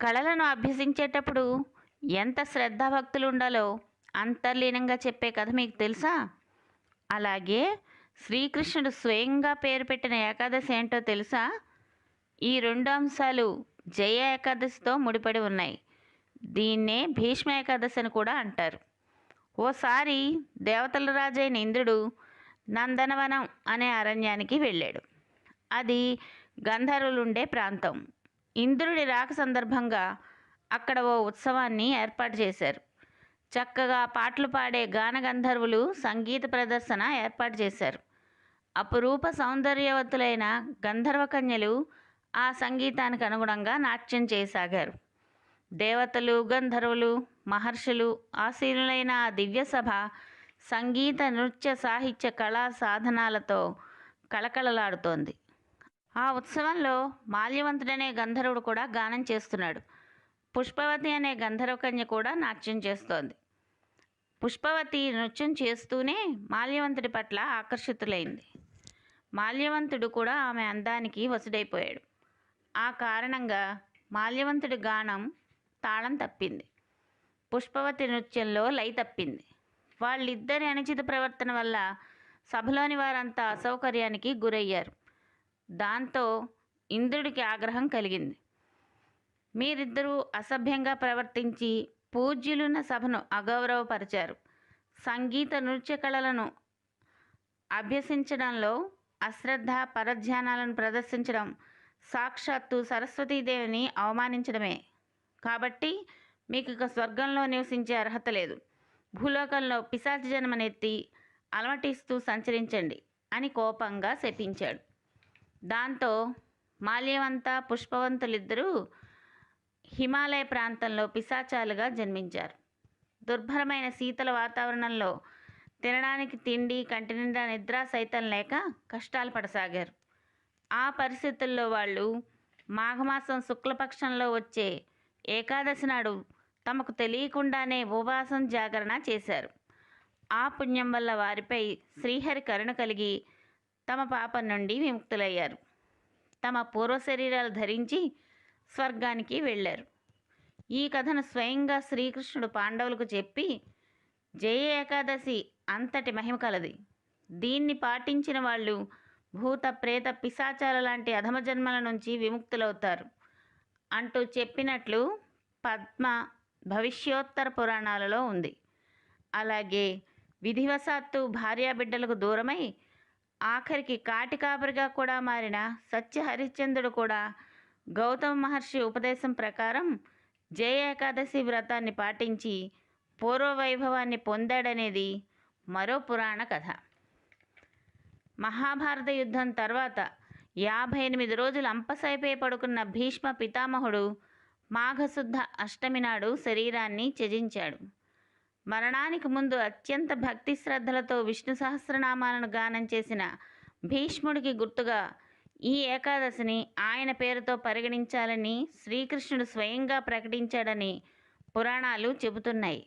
కళలను అభ్యసించేటప్పుడు ఎంత శ్రద్ధాభక్తులు ఉండాలో అంతర్లీనంగా చెప్పే కథ మీకు తెలుసా? అలాగే శ్రీకృష్ణుడు స్వయంగా పేరు పెట్టిన ఏకాదశి ఏంటో తెలుసా? ఈ రెండు అంశాలు జయ ఏకాదశితో ముడిపడి ఉన్నాయి. దీన్నే భీష్మ ఏకాదశి అని కూడా అంటారు. ఓసారి దేవతల రాజైన ఇంద్రుడు నందనవనం అనే అరణ్యానికి వెళ్ళాడు. అది గంధర్వులుండే ప్రాంతం. ఇంద్రుడి రాక సందర్భంగా అక్కడ ఓ ఉత్సవాన్ని ఏర్పాటు చేశారు. చక్కగా పాటలు పాడే గాన గంధర్వులు సంగీత ప్రదర్శన ఏర్పాటు చేశారు. అపురూప సౌందర్యవతులైన గంధర్వ కన్యలు ఆ సంగీతానికి అనుగుణంగా నాట్యం చేయసాగారు. దేవతలు గంధర్వులు మహర్షులు ఆశీనులైన ఆ దివ్య సభ సంగీత నృత్య సాహిత్య కళా సాధనాలతో కళకళలాడుతోంది. ఆ ఉత్సవంలో మాల్యవంతుడనే గంధర్వుడు కూడా గానం చేస్తున్నాడు. పుష్పవతి అనే గంధర్వకన్య కూడా నాట్యం చేస్తోంది. పుష్పవతి నృత్యం చేస్తూనే మాల్యవంతుడి పట్ల ఆకర్షితులైంది. మాల్యవంతుడు కూడా ఆమె అందానికి వసుడైపోయాడు. ఆ కారణంగా మాల్యవంతుడి గానం తాళం తప్పింది. పుష్పవతి నృత్యంలో లయ తప్పింది. వాళ్ళిద్దరి అనుచిత ప్రవర్తన వల్ల సభలోని వారంతా అసౌకర్యానికి గురయ్యారు. దాంతో ఇంద్రుడికి ఆగ్రహం కలిగింది. మీరిద్దరూ అసభ్యంగా ప్రవర్తించి పూజ్యులున్న సభను అగౌరవపరిచారు. సంగీత నృత్య కళలను అభ్యసించడంలో అశ్రద్ధ పరధ్యానాలను ప్రదర్శించడం సాక్షాత్తు సరస్వతీదేవిని అవమానించడమే. కాబట్టి మీకు ఇక స్వర్గంలో నివసించే అర్హత లేదు. భూలోకంలో పిశాచి జన్మనెత్తి అలమటిస్తూ సంచరించండి అని కోపంగా శపించాడు. దాంతో మాల్యవంత పుష్పవంతులిద్దరూ హిమాలయ ప్రాంతంలో పిశాచాలుగా జన్మించారు. దుర్భరమైన శీతల వాతావరణంలో తినడానికి తిండి కంటి నిండా నిద్ర సైతం లేక కష్టాలు పడసాగారు. ఆ పరిస్థితుల్లో వాళ్ళు మాఘమాసం శుక్లపక్షంలో వచ్చే ఏకాదశి నాడు తమకు తెలియకుండానే ఉపవాసం జాగరణ చేశారు. ఆ పుణ్యం వల్ల వారిపై శ్రీహరి కరుణ కలిగి తమ పాపం నుండి విముక్తులయ్యారు. తమ పూర్వ శరీరాలు ధరించి స్వర్గానికి వెళ్ళారు. ఈ కథను స్వయంగా శ్రీకృష్ణుడు పాండవులకు చెప్పి జయ ఏకాదశి అంతటి మహిమ కలది. దీన్ని పాటించిన వాళ్ళు భూత ప్రేత పిశాచాల లాంటి అధమ జన్మల నుంచి విముక్తులవుతారు అంటూ చెప్పినట్లు పద్మ భవిష్యోత్తర పురాణాలలో ఉంది. అలాగే విధివశాత్తు భార్యాబిడ్డలకు దూరమై ఆఖరికి కాటి కాపరిగా కూడా మారిన సత్య హరిశ్చంద్రుడు కూడా గౌతమ మహర్షి ఉపదేశం ప్రకారం జయ ఏకాదశి వ్రతాన్ని పాటించి పూర్వవైభవాన్ని పొందాడనేది మరో పురాణ కథ. మహాభారత యుద్ధం తర్వాత యాభై ఎనిమిది రోజులు అంపసైపై పడుకున్న భీష్మ పితామహుడు మాఘశుద్ధ అష్టమి నాడు శరీరాన్ని త్యజించాడు. మరణానికి ముందు అత్యంత భక్తి శ్రద్ధలతో విష్ణు సహస్రనామాలను గానం చేసిన భీష్ముడికి గుర్తుగా ఈ ఏకాదశిని ఆయన పేరుతో పరిగణించాలని శ్రీకృష్ణుడు స్వయంగా ప్రకటించాడని పురాణాలు చెబుతున్నాయి.